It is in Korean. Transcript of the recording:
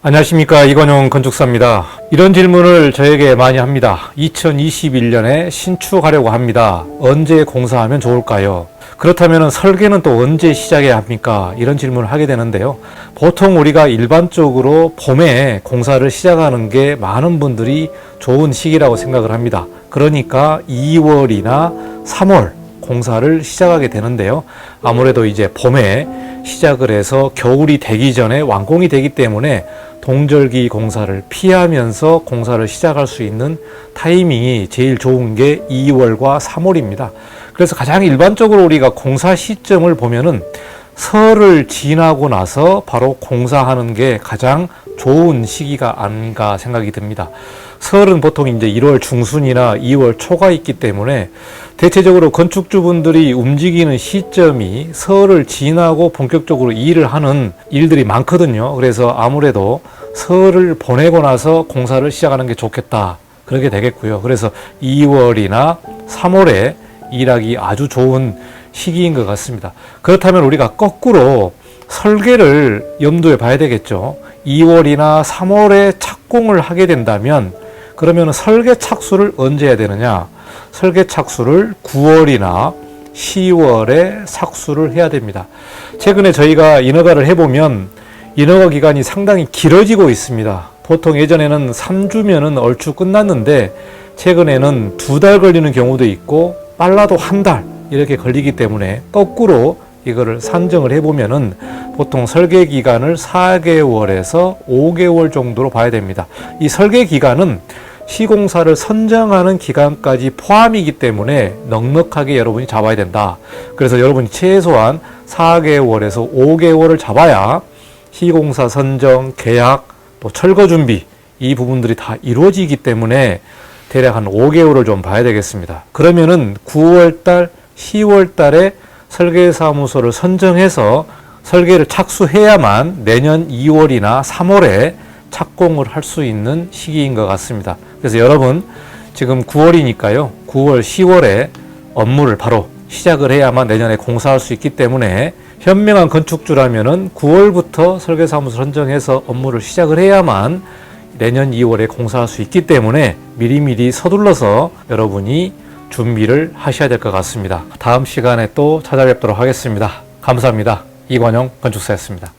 안녕하십니까 이건용 건축사입니다. 이런 질문을 저에게 많이 합니다. 2021년에 신축하려고 합니다. 언제 공사하면 좋을까요? 그렇다면 설계는 또 언제 시작해야 합니까? 이런 질문을 하게 되는데요. 보통 우리가 일반적으로 봄에 공사를 시작하는 게 많은 분들이 좋은 시기라고 생각을 합니다. 그러니까 2월이나 3월 공사를 시작하게 되는데요. 아무래도 이제 봄에 시작을 해서 겨울이 되기 전에 완공이 되기 때문에 동절기 공사를 피하면서 공사를 시작할 수 있는 타이밍이 제일 좋은 게 2월과 3월입니다. 그래서 가장 일반적으로 우리가 공사 시점을 보면은 설을 지나고 나서 바로 공사하는 게 가장 좋은 시기가 아닌가 생각이 듭니다. 설은 보통 이제 1월 중순이나 2월 초가 있기 때문에 대체적으로 건축주분들이 움직이는 시점이 설을 지나고 본격적으로 일을 하는 일들이 많거든요. 그래서 아무래도 설을 보내고 나서 공사를 시작하는 게 좋겠다. 그렇게 되겠고요. 그래서 2월이나 3월에 일하기 아주 좋은 시기인 것 같습니다. 그렇다면 우리가 거꾸로 설계를 염두에 봐야 되겠죠. 2월이나 3월에 착공을 하게 된다면 그러면 설계 착수를 언제 해야 되느냐? 설계 착수를 9월이나 10월에 착수를 해야 됩니다. 최근에 저희가 인허가를 해보면 인허가 기간이 상당히 길어지고 있습니다. 보통 예전에는 3주면은 얼추 끝났는데 최근에는 두 달 걸리는 경우도 있고 빨라도 한 달 이렇게 걸리기 때문에 거꾸로 이거를 산정을 해보면은 보통 설계 기간을 4개월에서 5개월 정도로 봐야 됩니다. 이 설계 기간은 시공사를 선정하는 기간까지 포함이기 때문에 넉넉하게 여러분이 잡아야 된다. 그래서 여러분이 최소한 4개월에서 5개월을 잡아야 시공사 선정, 계약, 또 철거 준비 이 부분들이 다 이루어지기 때문에 대략 한 5개월을 좀 봐야 되겠습니다. 그러면은 9월 달, 10월 달에 설계사무소를 선정해서 설계를 착수해야만 내년 2월이나 3월에 착공을 할 수 있는 시기인 것 같습니다. 그래서 여러분 지금 9월이니까요. 9월, 10월에 업무를 바로 시작을 해야만 내년에 공사할 수 있기 때문에 현명한 건축주라면은 9월부터 설계사무소 선정해서 업무를 시작을 해야만 내년 2월에 공사할 수 있기 때문에 미리미리 서둘러서 여러분이 준비를 하셔야 될 것 같습니다. 다음 시간에 또 찾아뵙도록 하겠습니다. 감사합니다. 이관영 건축사였습니다.